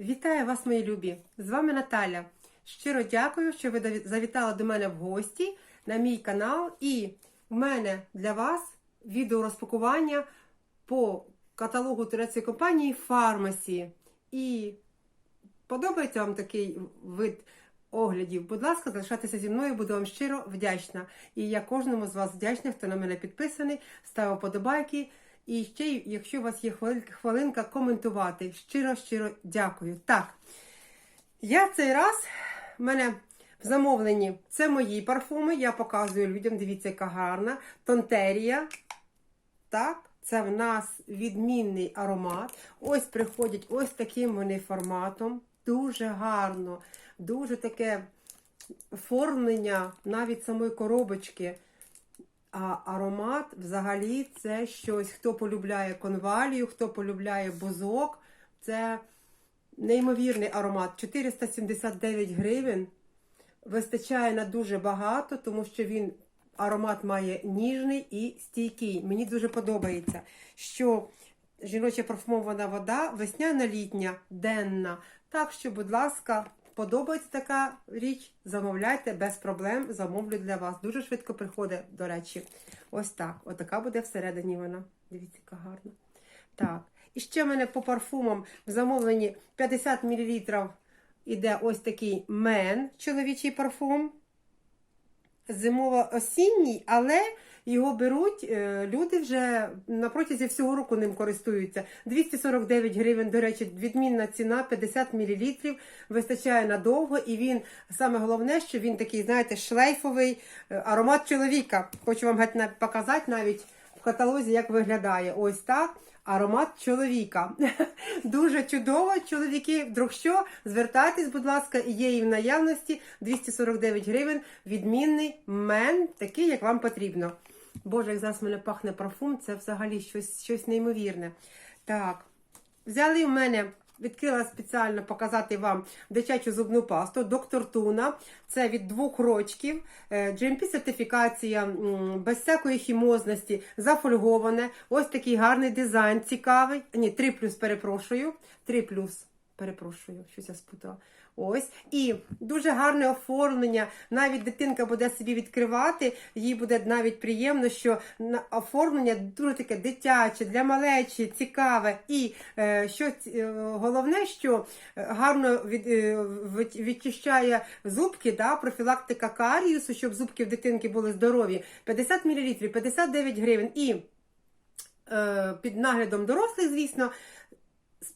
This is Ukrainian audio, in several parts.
Вітаю вас, мої любі! З вами Наталя. Щиро дякую, що ви завітали до мене в гості на мій канал. І в мене для вас відео розпакування по каталогу турецької компанії Фармасі. І подобається вам такий вид оглядів? Будь ласка, залишайтеся зі мною, буду вам щиро вдячна. І я кожному з вас вдячна, хто на мене підписаний, ставив подобайки. І ще, якщо у вас є хвилинка, коментувати, щиро, щиро дякую. Так, я цей раз в мене в замовленні це мої парфуми. Я показую людям. Дивіться, яка гарна. Тонтерія. Так, це в нас відмінний аромат. Ось приходять ось таким вони форматом. Дуже гарно, дуже таке оформлення навіть самої коробочки. А аромат взагалі це щось. Хто полюбляє конвалію, хто полюбляє бузок. Це неймовірний аромат. 479 гривень. Вистачає на дуже багато, тому що він аромат має ніжний і стійкий. Мені дуже подобається, що жіноча парфумована вода весняна літня, денна. Так що, будь ласка, подобається така річ, замовляйте без проблем, замовлю для вас. Дуже швидко приходить, до речі. Ось так. Отака буде всередині вона. Дивіться, яка гарна. Так. І ще в мене по парфумам в замовленні 50 мл іде ось такий мен, чоловічий парфум. Зимово-осінній, але його беруть е, люди вже на протязі всього року ним користуються. 249 гривень, до речі, відмінна ціна, 50 мл, вистачає надовго, і він саме головне, що він такий, знаєте, шлейфовий е, аромат чоловіка. Хочу вам геть показати навіть в каталозі, як виглядає. Ось так. Аромат чоловіка. Дуже чудово, чоловіки. Вдруг що, звертайтесь, будь ласка, є і в наявності 249 гривень. Відмінний мен, такий, як вам потрібно. Боже, як зараз мене пахне парфум, це взагалі щось, щось неймовірне. Так, взяли в мене. Відкрила спеціально показати вам дитячу зубну пасту Доктор Туна. Це від двох рочків. GMP сертифікація без всякої хімозності, зафольговане. Ось такий гарний дизайн, цікавий. Ні, 3 плюс, перепрошую. 3 плюс, перепрошую, щось я спутала. Ось. І дуже гарне оформлення. Навіть дитинка буде собі відкривати, їй буде навіть приємно, що оформлення дуже таке дитяче, для малечі, цікаве. І е, що е, головне, що е, гарно від, е, від- відчищає зубки, да, профілактика каріусу, щоб зубки в дитинки були здорові. 50 мл, 59 гривень. І е, під наглядом дорослих, звісно,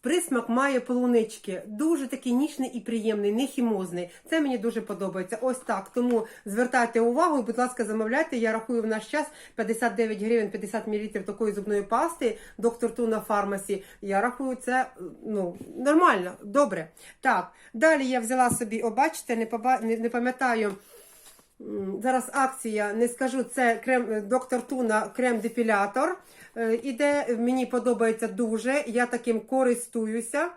присмак має полунички. Дуже такий ніжний і приємний, не хімозний. Це мені дуже подобається. Ось так. Тому звертайте увагу будь ласка, замовляйте. Я рахую в наш час 59 гривень 50 мл такої зубної пасти. Доктор Туна Фармасі. Я рахую це ну, нормально, добре. Так, далі я взяла собі, о, бачите, не, поба... не, не пам'ятаю. Зараз акція, не скажу, це крем доктор Туна крем-депілятор. Е, Іде, мені подобається дуже. Я таким користуюся.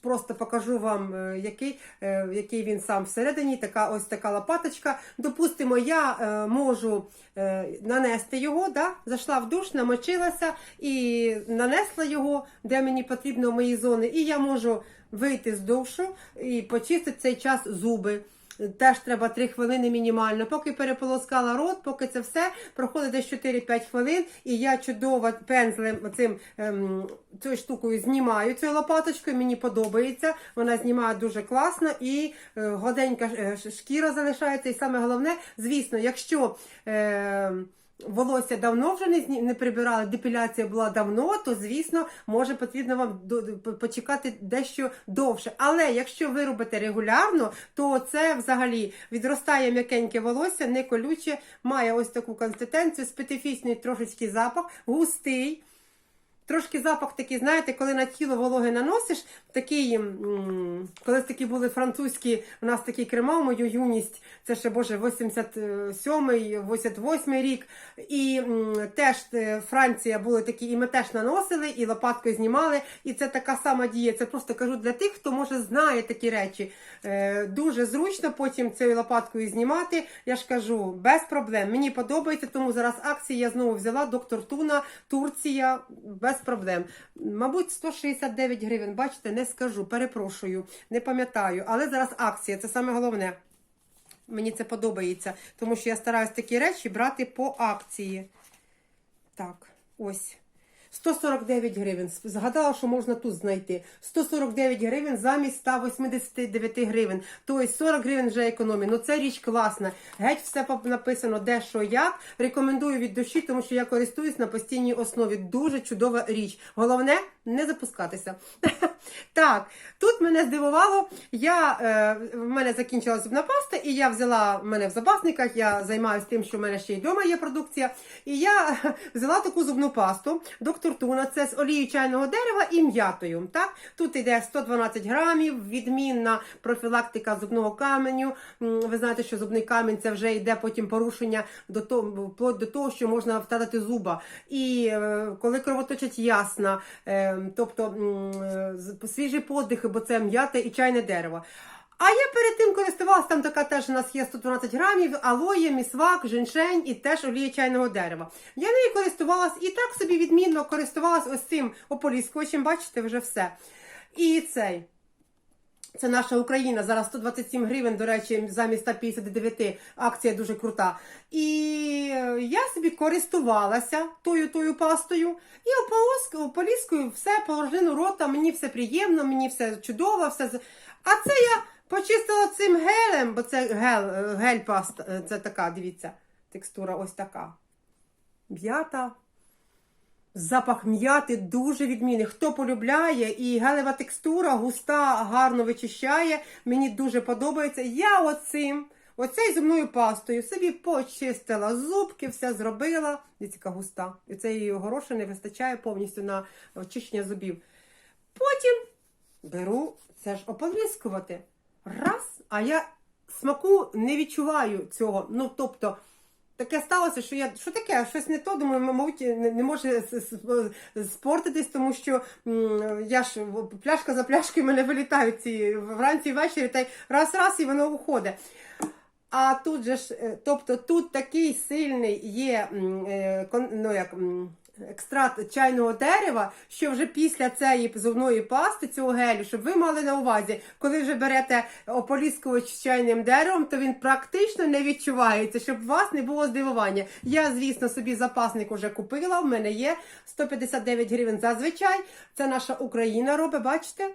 Просто покажу вам, е, який, е, який він сам всередині. Така ось така лопаточка. Допустимо, я е, можу е, нанести його. Да? Зайшла в душ, намочилася і нанесла його, де мені потрібно мої зони. І я можу вийти з душу і почистити цей час зуби. Теж треба 3 хвилини мінімально. Поки переполоскала рот, поки це все проходить десь 4-5 хвилин, і я чудово пензлем цим ем, цією штукою знімаю цією лопаточкою. Мені подобається. Вона знімає дуже класно і е, гладенька е, шкіра залишається. І саме головне, звісно, якщо. Е, Волосся давно вже не, не прибирали, депіляція була давно, то звісно, може потрібно вам до- почекати дещо довше. Але якщо ви робите регулярно, то це взагалі відростає м'якеньке волосся, не колюче, має ось таку консистенцію, специфічний трошечки запах, густий. Трошки запах такий, знаєте, коли на тіло вологе наносиш, такий, м, колись такі були французькі, у нас такі крема мою юність, це ще, боже, 87-й, 88-й рік. І теж е, Франція були такі, і ми теж наносили, і лопаткою знімали. І це така сама дія. Це просто кажу для тих, хто може знає такі речі. Е, дуже зручно потім цією лопаткою знімати. Я ж кажу, без проблем. Мені подобається, тому зараз акції я знову взяла доктор Туна, Турція, без без проблем. Мабуть, 169 гривень. Бачите, не скажу, перепрошую, не пам'ятаю. Але зараз акція, це саме головне. Мені це подобається, тому що я стараюсь такі речі брати по акції. Так, ось. 149 гривень. Згадала, що можна тут знайти. 149 гривень замість 189 гривень. Тобто 40 гривень вже економії. Ну це річ класна. Геть все написано, де що як. Рекомендую від душі, тому що я користуюсь на постійній основі. Дуже чудова річ. Головне не запускатися. Так, тут мене здивувало. Я, е, в мене закінчилася зубна паста, і я взяла в мене в запасниках. Я займаюся тим, що в мене ще й вдома є продукція. І я взяла таку зубну пасту доктор Туна. Це з олією чайного дерева і м'ятою. Так, тут йде 112 грамів, відмінна профілактика зубного каменю. Ви знаєте, що зубний камінь це вже йде потім порушення до того, до того, що можна втратити зуба. І е, коли кровоточить ясна, е, тобто свіжі подихи, бо це м'яте і чайне дерево. А я перед тим користувалася, там така теж у нас є 112 грамів, алоє, місвак, женьшень і теж олія чайного дерева. Я нею користувалась і так собі відмінно користувалась ось цим ополіскувачем, бачите, вже все. І цей. Це наша Україна. Зараз 127 гривень, до речі, замість 159. Акція дуже крута. І е, я собі користувалася тою тою пастою і ополіскую все половину рота. Мені все приємно, мені все чудово. все. А це я почистила цим гелем, бо це гель, гель паста. е, Це така, дивіться, текстура ось така. М'ята. Запах м'яти дуже відмінний. Хто полюбляє, і гелева текстура густа, гарно вичищає. Мені дуже подобається. Я оцим, оцею зубною пастою собі почистила зубки, все зробила. Дивіться, густа. І цієї горошини вистачає повністю на очищення зубів. Потім беру це ж ополіскувати. Раз, а я смаку не відчуваю цього. Ну, тобто. Таке сталося, що я що таке, щось не то, думаю, мабуть, не, не може спортитись, тому що я ж пляшка за пляшкою мене вилітають ці вранці і ввечері, та й раз-раз і воно уходить. А тут же ж, е, тобто тут такий сильний є е, ну, як, екстракт чайного дерева, що вже після цієї зубної пасти, цього гелю, щоб ви мали на увазі, коли вже берете ополіскувач з чайним деревом, то він практично не відчувається, щоб у вас не було здивування. Я, звісно, собі запасник уже купила, в мене є 159 гривень зазвичай. Це наша Україна робить, бачите?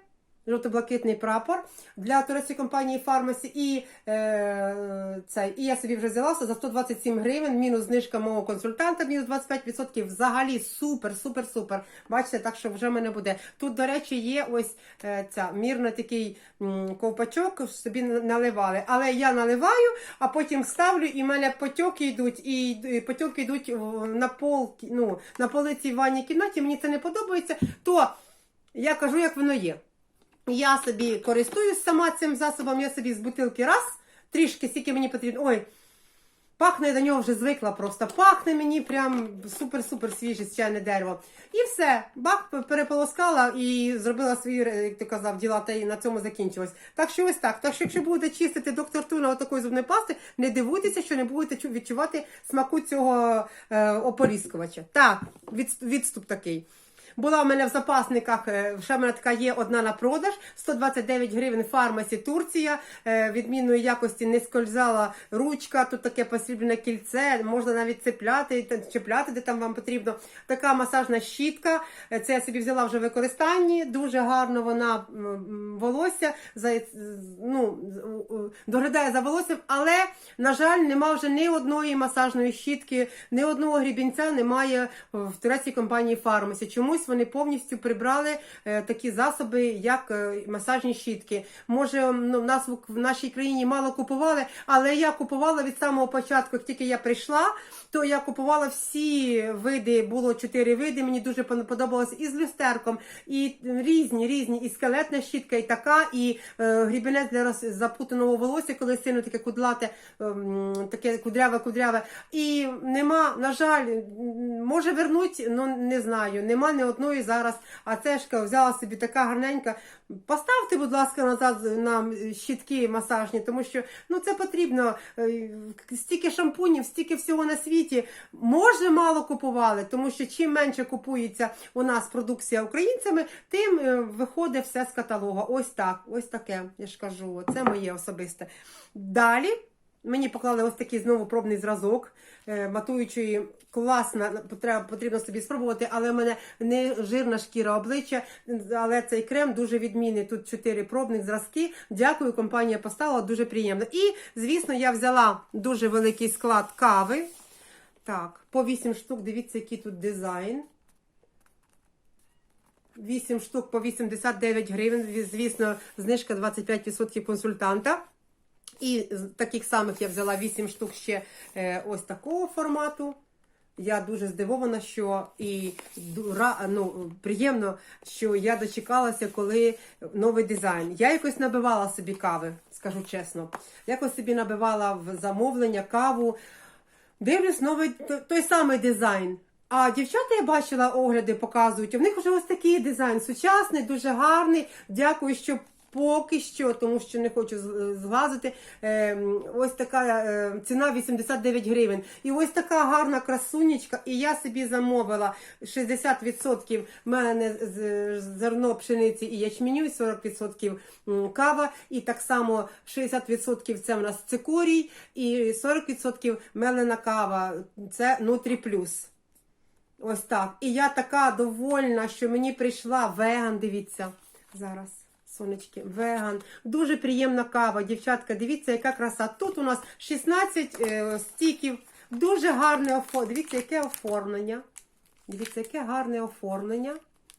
Жовто-блакитний прапор для турецької компанії Фармасі. І, е, цей, і я собі вже взялася за 127 гривень, мінус знижка мого консультанта, мінус 25%. Взагалі супер, супер, супер. Бачите, так що вже мене буде. Тут, до речі, є ось е, ця мірно такий м, ковпачок, собі наливали. Але я наливаю, а потім ставлю, і в мене потьоки йдуть, і, і потьоки йдуть на пол, ну, на полиці в ванній кімнаті. Мені це не подобається. То я кажу, як воно є. Я собі користуюсь сама цим засобом, я собі з бутилки раз, трішки, скільки мені потрібно. Ой, пахне я до нього вже звикла просто. Пахне мені прям супер-супер свіже чайне дерево. І все, бах, переполоскала і зробила свої, як ти казав, діла, та і на цьому закінчилось. Так що ось так. Так що, якщо будете чистити доктор Туна отакої зубної пасти, не дивуйтеся, що не будете відчувати смаку цього е, ополіскувача. Так, відступ такий. Була в мене в запасниках, е, ще в мене така є одна на продаж, 129 гривень фармасі Турція. е, Відмінної якості не скользала ручка, тут таке посрібне кільце, можна навіть цепляти, чіпляти, де там вам потрібно. Така масажна щітка. е, Це я собі взяла вже в використанні. Дуже гарно вона волосся за, ну, доглядає за волоссям, але, на жаль, нема вже ні одної масажної щітки, ні одного грібінця немає в турецькій компанії Фармасі. Чомусь вони повністю прибрали е, такі засоби, як е, масажні щітки. Може, ну, в нас в, в нашій країні мало купували, але я купувала від самого початку, як тільки я прийшла, то я купувала всі види, було чотири види. Мені дуже подобалося і з люстерком, і різні, різні, і скелетна щітка, і така, і е, грібінець для роз- запутаного волосся, коли сильно таке кудлате, ем, таке кудряве-кудряве. І нема, на жаль, може вернуть, ну не знаю, нема ні одної зараз. А цешка взяла собі така гарненька. Поставте, будь ласка, назад нам щітки масажні, тому що ну це потрібно. Е, Стільки шампунів, стільки всього на світі. Може, мало купували, тому що чим менше купується у нас продукція українцями, тим е, виходить все з каталога. Ось так, ось таке. Я ж кажу, це моє особисте. Далі. Мені поклали ось такий знову пробний зразок матуючої класна, потрібно собі спробувати, але в мене не жирна шкіра обличчя, але цей крем дуже відмінний. Тут чотири пробних зразки. Дякую, компанія поставила, дуже приємно. І, звісно, я взяла дуже великий склад кави. Так, по 8 штук, дивіться, який тут дизайн. 8 штук по 89 гривень, звісно, знижка 25% консультанта. І таких самих я взяла 8 штук ще е, ось такого формату. Я дуже здивована, що і ну, приємно, що я дочекалася, коли новий дизайн. Я якось набивала собі кави, скажу чесно. Якось собі набивала в замовлення каву. Дивлюсь, новий той самий дизайн. А дівчата я бачила огляди, показують. У них вже ось такий дизайн сучасний, дуже гарний. Дякую, що поки що, тому що не хочу зглазити. Е, ось така е, ціна 89 гривень. І ось така гарна красунечка. І я собі замовила 60% в мене зерно пшениці і ячменю, і 40% кава. І так само 60% це в нас цикорій, і 40% мелена кава. Це Нутрі Плюс. Ось так. І я така довольна, що мені прийшла веган. Дивіться зараз. Сонечки, веган. Дуже приємна кава. Дівчатка, дивіться, яка краса. Тут у нас 16 е, стіків. Дуже гарне оформлення. Дивіться, яке оформлення. Дивіться, яке гарне оформлення.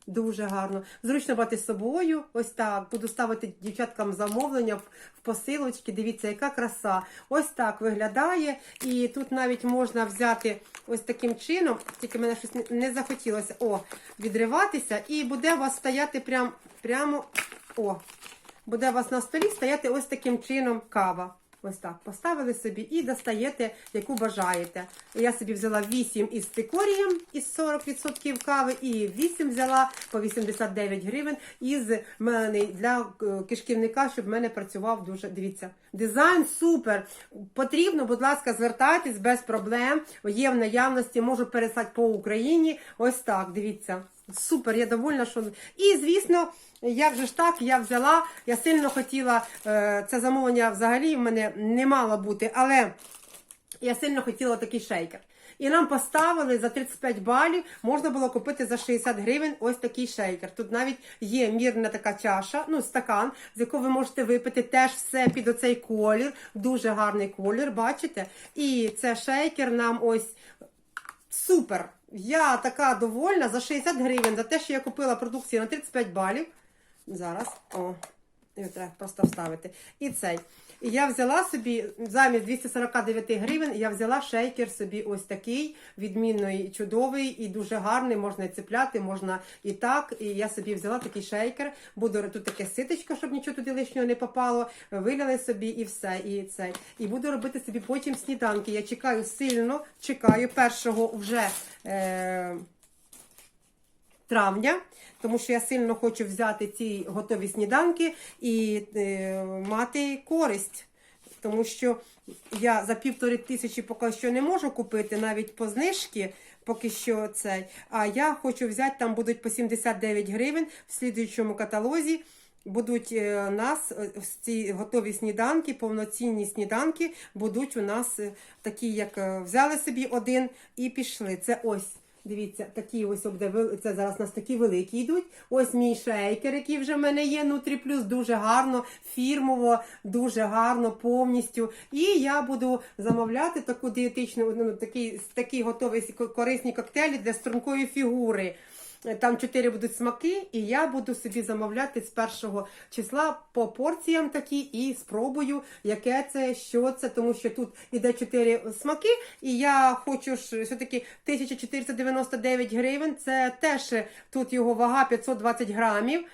Дуже гарно. Зручно брати з собою. Ось так. Буду ставити дівчаткам замовлення в посилочки. Дивіться, яка краса. Ось так виглядає. І тут навіть можна взяти ось таким чином, тільки мене щось не захотілося о, відриватися. І буде у вас стояти прям, прямо. О, буде у вас на столі стояти ось таким чином кава. Ось так поставили собі і достаєте, яку бажаєте. Я собі взяла 8 із цикорієм із 40% кави, і 8 взяла по 89 гривень із мене для е, кишківника, щоб в мене працював дуже. Дивіться, дизайн супер. Потрібно, будь ласка, звертайтесь без проблем. Є в наявності, можу переслати по Україні. Ось так, дивіться. Супер, я довольна, що. І, звісно, як же ж так, я взяла, я сильно хотіла, е, це замовлення взагалі в мене не мало бути, але я сильно хотіла такий шейкер. І нам поставили за 35 балів, можна було купити за 60 гривень ось такий шейкер. Тут навіть є мірна така чаша, ну стакан, з якого ви можете випити теж все під оцей колір. Дуже гарний колір, бачите? І це шейкер нам ось Супер! Я така довольна за 60 гривень за те, що я купила продукцію на 35 балів. Зараз, о, його треба просто вставити. І цей. І я взяла собі замість 249 гривень, я взяла шейкер собі ось такий, відмінний, чудовий і дуже гарний. Можна цепляти, можна і так. І я собі взяла такий шейкер. Буду тут таке ситочко, щоб нічого туди лишнього не попало. Виляли собі і все. І цей. І буду робити собі потім сніданки. Я чекаю сильно, чекаю першого вже. Е- травня, тому що я сильно хочу взяти ці готові сніданки і е, мати користь. Тому що я за півтори тисячі поки що не можу купити навіть по знижки, поки що цей. А я хочу взяти, там будуть по 79 гривень в слідуючому каталозі. Будуть е, у нас е, ці готові сніданки, повноцінні сніданки будуть у нас е, такі, як е, взяли собі один і пішли. Це ось. Дивіться, такі ось буде це зараз у нас такі великі йдуть. Ось мій шейкер, який вже в мене є, Нутрі Плюс, дуже гарно, фірмово, дуже гарно, повністю. І я буду замовляти таку дієтичну, ну, такий, такий готовий корисні коктейлі для стрункої фігури. Там чотири будуть смаки, і я буду собі замовляти з першого числа по порціям такі і спробую, яке це, що це, тому що тут іде чотири смаки, і я хочу ж все-таки 1499 гривень. Це теж тут його вага 520 грамів.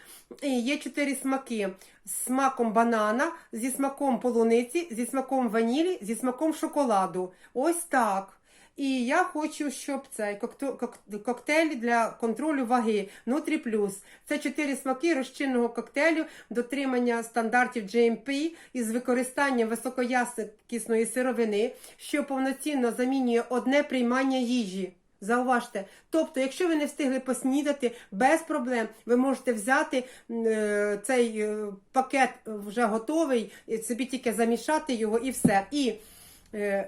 І є чотири смаки: з смаком банана, зі смаком полуниці, зі смаком ванілі, зі смаком шоколаду. Ось так. І я хочу, щоб цей коктейль для контролю ваги Нутрі Плюс. Це чотири смаки розчинного коктейлю, дотримання стандартів GMP із використанням високоякісної сировини, що повноцінно замінює одне приймання їжі. Зауважте, тобто, якщо ви не встигли поснідати, без проблем ви можете взяти е, цей е, пакет вже готовий, собі тільки замішати його і все. І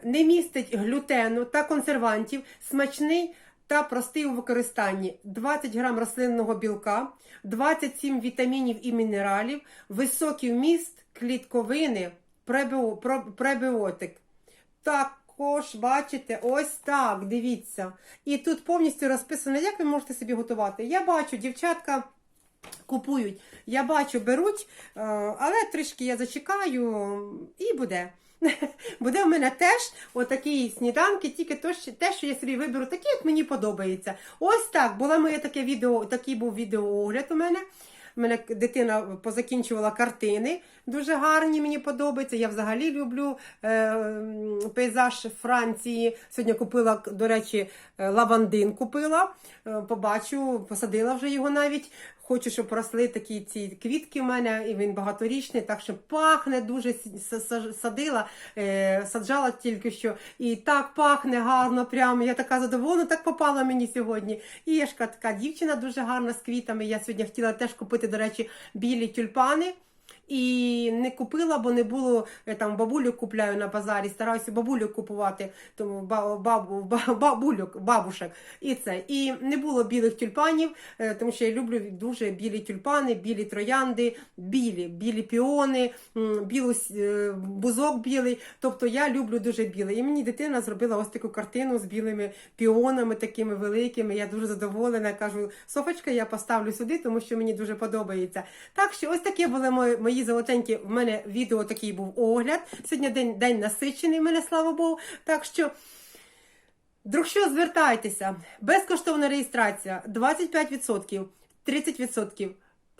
не містить глютену та консервантів, смачний та простий у використанні. 20 грам рослинного білка, 27 вітамінів і мінералів, високий вміст клітковини, пребіотик. Також бачите, ось так, дивіться. І тут повністю розписано, як ви можете собі готувати. Я бачу, дівчатка купують, я бачу, беруть, е, але трішки я зачекаю і буде. Буде в мене теж отакі сніданки, тільки то, що- те, що я собі виберу, такі, як мені подобається. Ось так, було моє таке відео, такий був відеоогляд у мене. У мене дитина позакінчувала картини, дуже гарні, мені подобається. Я взагалі люблю е, пейзаж Франції. Сьогодні купила, до речі, е, лавандин купила. Е, побачу, посадила вже його навіть. Хочу, щоб росли такі ці квітки в мене, і він багаторічний, так що пахне дуже садила, е, саджала тільки що. І так пахне гарно, прямо. Я така задоволена, так попала мені сьогодні. І я ж така дівчина дуже гарна з квітами. Я сьогодні хотіла теж купити, до речі, білі тюльпани. І не купила, бо не було я там бабулю купляю на базарі, стараюся бабулю купувати, тому ба- бабу, ба- бабулю, бабушек. І це. І не було білих тюльпанів, е, тому що я люблю дуже білі тюльпани, білі троянди, білі, білі піони, білу е, бузок білий. Тобто я люблю дуже біле. І мені дитина зробила ось таку картину з білими піонами, такими великими. Я дуже задоволена. Кажу, Софочка, я поставлю сюди, тому що мені дуже подобається. Так що ось таке були мої, мої золотенькі. В мене відео такий був огляд. Сьогодні день, день насичений в мене, слава Богу. Так що. Друг що, звертайтеся. Безкоштовна реєстрація 25%, 30%,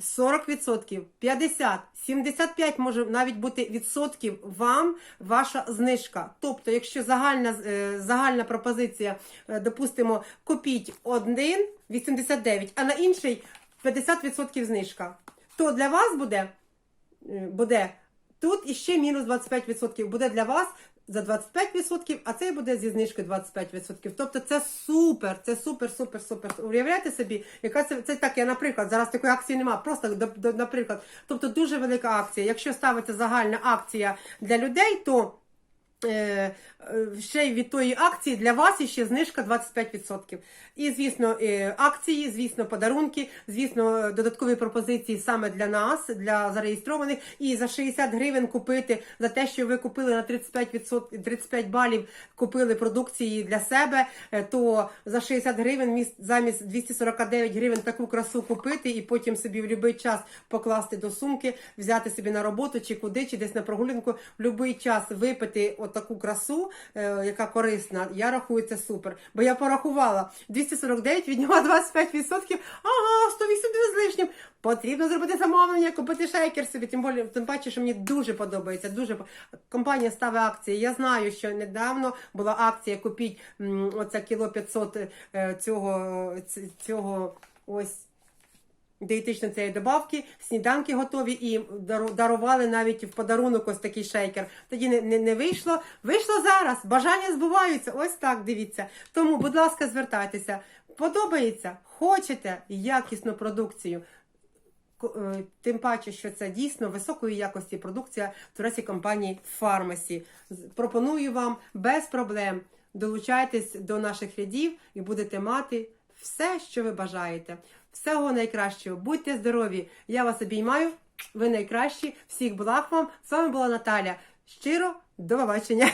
40%, 50%, 75% може навіть бути відсотків вам ваша знижка. Тобто, якщо загальна, е, загальна пропозиція, е, допустимо, купіть один 89, а на інший 50% знижка, то для вас буде, буде тут іще мінус 25% буде для вас за 25%, а цей буде зі знижкою 25%. Тобто це супер, це супер, супер, супер. Уявляєте собі, яка це, це так, я, наприклад, зараз такої акції немає, просто до, до, наприклад, тобто дуже велика акція. Якщо ставиться загальна акція для людей, то е, е, ще від тої акції для вас іще знижка 25%. І, звісно, е, акції, звісно, подарунки, звісно, додаткові пропозиції саме для нас, для зареєстрованих. І за 60 гривень купити за те, що ви купили на 35%, 35 балів, купили продукції для себе, е, то за 60 гривень міс- замість 249 гривень таку красу купити і потім собі в будь-який час покласти до сумки, взяти собі на роботу чи куди, чи десь на прогулянку, в будь-який час випити отаку красу, е, яка корисна. Я рахую це супер. Бо я порахувала 249, від нього 25%, ага, 182 з лишнім. Потрібно зробити замовлення, купити шейкер собі. Тим більше, тим паче, що мені дуже подобається. Дуже компанія ставить акції. Я знаю, що недавно була акція купіть м, оце кіло 500 е, цього, цього ось дієтичної цієї добавки, сніданки готові і дарували навіть в подарунок ось такий шейкер. Тоді не, не, не вийшло. Вийшло зараз. Бажання збуваються. Ось так дивіться. Тому, будь ласка, звертайтеся. Подобається, хочете якісну продукцію. Е, Тим паче, що це дійсно високої якості продукція турецької компанії Фармасі. Пропоную вам без проблем долучайтесь до наших рядів і будете мати все, що ви бажаєте. Всього найкращого. Будьте здорові! Я вас обіймаю. Ви найкращі. Всіх благ вам. З вами була Наталя. Щиро до побачення.